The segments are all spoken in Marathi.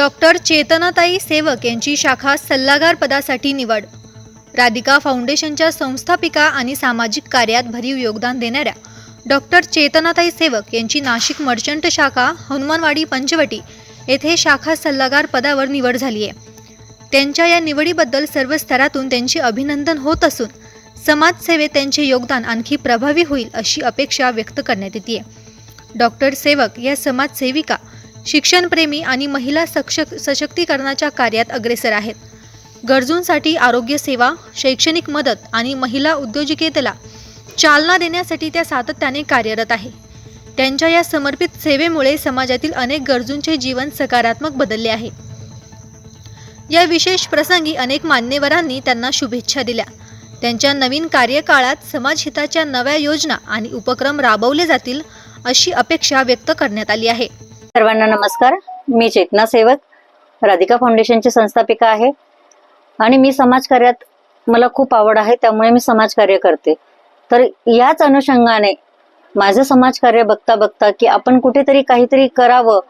डॉक्टर चेतनाताई सेवक यांची शाखा सल्लागार पदासाठी निवड. राधिका फाउंडेशनच्या संस्थापिका आणि सामाजिक कार्यात भरीव योगदान देणाऱ्या डॉक्टर चेतनाताई सेवक यांची नाशिक मर्चंट शाखा हनुमानवाडी पंचवटी येथे शाखा सल्लागार पदावर निवड झाली आहे. त्यांच्या या निवडीबद्दल सर्व स्तरातून त्यांचे अभिनंदन होत असून समाजसेवेत त्यांचे योगदान आणखी प्रभावी होईल अशी अपेक्षा व्यक्त करण्यात येते. डॉक्टर सेवक या समाजसेविका शिक्षणप्रेमी आणि महिला सक्षक सशक्तीकरणाच्या कार्यात अग्रेसर आहेत. गरजूंसाठी आरोग्य सेवा शैक्षणिक मदत आणि महिला उद्योजिकेतला चालना देण्यासाठी त्या सातत्याने कार्यरत आहे. त्यांच्या या समर्पित सेवेमुळे समाजातील अनेक गरजूंचे जीवन सकारात्मक बदलले आहे. या विशेष प्रसंगी अनेक मान्यवरांनी त्यांना शुभेच्छा दिल्या. त्यांच्या नवीन कार्यकाळात समाजहिताच्या नव्या योजना आणि उपक्रम राबवले जातील अशी अपेक्षा व्यक्त करण्यात आली आहे. सर्वांना नमस्कार. मी चेतना सेवक राधिका फाउंडेशनची संस्थापिका आहे. आणि मी समाजकार्यात मला खूप आवड आहे त्यामुळे मी समाजकार्य करते. तर याच अनुषंगाने माझं समाजकार्य बघता बघता की आपण कुठेतरी काहीतरी करावं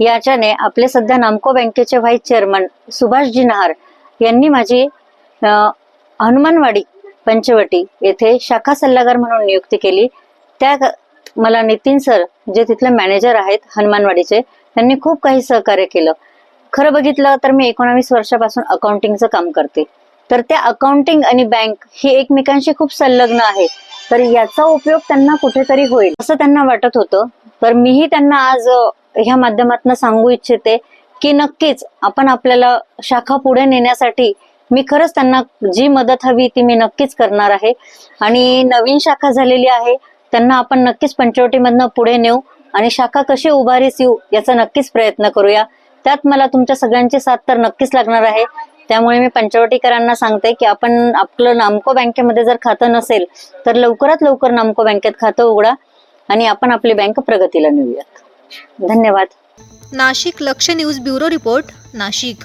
याच्याने आपले सध्या नामको बँकेचे व्हाईस चेअरमन सुभाषजी नहार यांनी माझी हनुमानवाडी पंचवटी येथे शाखा सल्लागार म्हणून नियुक्ती केली. त्या मला नितीन सर जे तिथले मॅनेजर आहेत हनुमानवाडीचे त्यांनी खूप काही सहकार्य केलं. खरं बघितलं तर मी एकोणावीस वर्षापासून अकाउंटिंगचं काम करते. तर त्या अकाउंटिंग आणि बँक ही एकमेकांशी खूप संलग्न आहे तर याचा उपयोग त्यांना कुठेतरी होईल असं त्यांना वाटत होतं. तर मीही त्यांना आज ह्या माध्यमातून सांगू इच्छिते की नक्कीच आपण आपल्याला शाखा पुढे नेण्यासाठी मी खरंच त्यांना जी मदत हवी ती मी नक्कीच करणार आहे. आणि नवीन शाखा झालेली आहे. त्यांना आपण नक्कीच पंचवटीमधनं पुढे नेऊ आणि शाखा कशी उभारीस येऊ याचा नक्कीच प्रयत्न करूया. त्यात मला तुमच्या सगळ्यांची साथ तर नक्कीच लागणार आहे. त्यामुळे मी पंचवटीकरांना सांगते की आपण आपलं नामको बँकेमध्ये जर खातं नसेल तर लवकरात लवकर नामको बँकेत खातं उघडा आणि आपण आपली बँक प्रगतीला नेऊयात. धन्यवाद. नाशिक लक्ष न्यूज ब्युरो रिपोर्ट नाशिक.